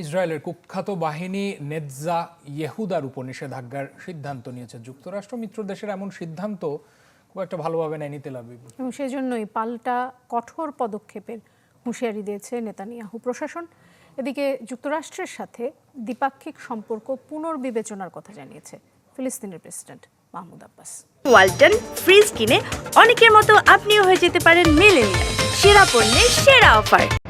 ইসরায়েলের কুখ্যাত বাহিনী নেৎজা ইয়েহুদার উপর নিষেধাজ্ঞার সিদ্ধান্ত নিয়েছে। যুক্তরাষ্ট্র মিত্র দেশের এমন সিদ্ধান্ত খুব একটা ভালোভাবে নেয়নি তেল আবিব। এবং সেজন্যই পাল্টা কঠোর পদক্ষেপের হুঁশিয়ারি দিয়েছে নেতানিয়াহু প্রশাসন। এদিকে যুক্তরাষ্ট্রের সাথে দ্বিপাক্ষিক সম্পর্ক পুনর্বিবেচনার কথা জানিয়েছে ফিলিস্তিনের president Mahmoud Abbas. Walton fridge কিনে অনেকের মতো আপনিও হয়ে যেতে পারেন মেলেনিয়া সেরা পণ্যের সেরা অফার।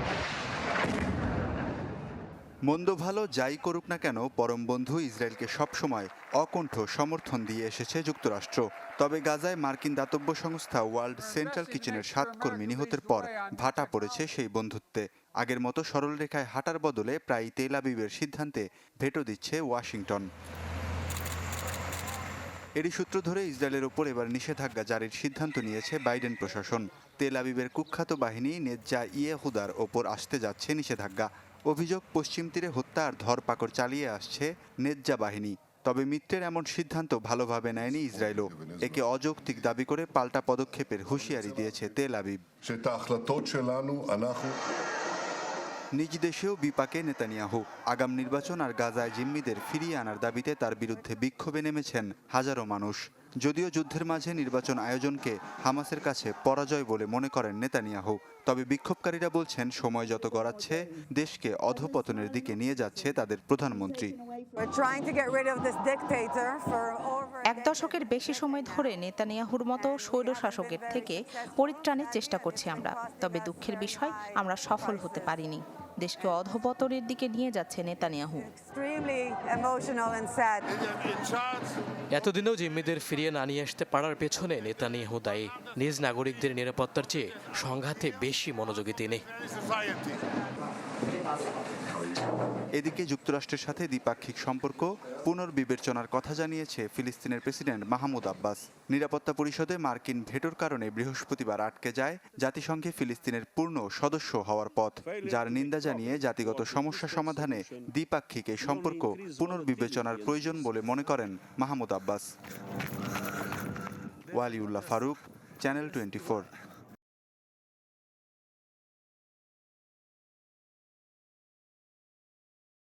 মন্দ ভালো যাই করুক না কেন, পরম বন্ধু ইসরায়েলকে সবসময় অকণ্ঠ সমর্থন দিয়ে এসেছে যুক্তরাষ্ট্র। তবে গাজায় মার্কিন দাতব্য সংস্থা ওয়ার্ল্ড সেন্ট্রাল কিচেনের সাত কর্মী নিহতের পর ভাটা পড়েছে সেই বন্ধুত্বে। আগের মতো সরল রেখায় হাঁটার বদলে প্রায় তেল আবিবের সিদ্ধান্তে ভেটো দিচ্ছে ওয়াশিংটন। এরই সূত্র ধরে ইসরায়েলের ওপর এবার নিষেধাজ্ঞা জারির সিদ্ধান্ত নিয়েছে বাইডেন প্রশাসন। তেল আবিবের কুখ্যাত বাহিনী নেজ্জা ইয়েহুদার ওপর আসতে যাচ্ছে নিষেধাজ্ঞা। অভিযোগ পশ্চিম তীরে হত্যা আর ধরপাকড় চালিয়ে আসছে নেজ্জা বাহিনী। তবে মিত্রের এমন সিদ্ধান্ত ভালোভাবে নেয়নি ইসরায়েলও। একে অযৌক্তিক দাবি করে পাল্টা পদক্ষেপের হুঁশিয়ারি দিয়েছে তেল আবিব। নিজ দেশেও বিপাকে নেতানিয়াহু। আগাম নির্বাচন আর গাজায় জিম্মিদের ফিরিয়ে আনার দাবিতে তার বিরুদ্ধে বিক্ষোভে নেমেছেন হাজারো মানুষ। যদিও যুদ্ধের মাঝে নির্বাচন আয়োজনকে হামাসের কাছে পরাজয় বলে মনে করেন নেতানিয়াহু তবে বিক্ষোভকারীরা বলছেন সময় যত গড়াচ্ছে দেশকে অধপতনের দিকে নিয়ে যাচ্ছে তাদের প্রধানমন্ত্রী। এক দশকের বেশি সময় ধরে নেতানিয়াহুর মতো স্বৈর শাসকের থেকে পরিত্রাণের চেষ্টা করছি আমরা তবে দুঃখের বিষয় আমরা সফল হতে পারিনি। দেশকে অধপতনের দিকে নিয়ে যাচ্ছে নেতানিয়াহু. এতদিনেও জিম্মিদের ফিরিয়ে না নিয়ে আসতে পারার পেছনে নেতানিয়াহু দায়ী। নিজ নাগরিকদের নিরাপত্তার চেয়ে সংঘাতে বেশি মনোযোগী তিনি। এদিকে যুক্তরাষ্ট্রের সাথে দ্বিপাক্ষিক সম্পর্ক, পুনর্বিবেচনার কথা জানিয়েছে ফিলিস্তিনের প্রেসিডেন্ট মাহমুদ আব্বাস। নিরাপত্তা পরিষদে মার্কিন ভেটোর কারণে বৃহস্পতিবার আটকে যায় জাতিসংঘে ফিলিস্তিনের পূর্ণ সদস্য হওয়ার পথ, যার নিন্দা জানিয়ে জাতিগত সমস্যা সমাধানে দ্বিপাক্ষিক এই সম্পর্ক পুনর্বিবেচনার প্রয়োজন বলে মনে করেন Mahmoud Abbas. Waliullah Faruk, channel twenty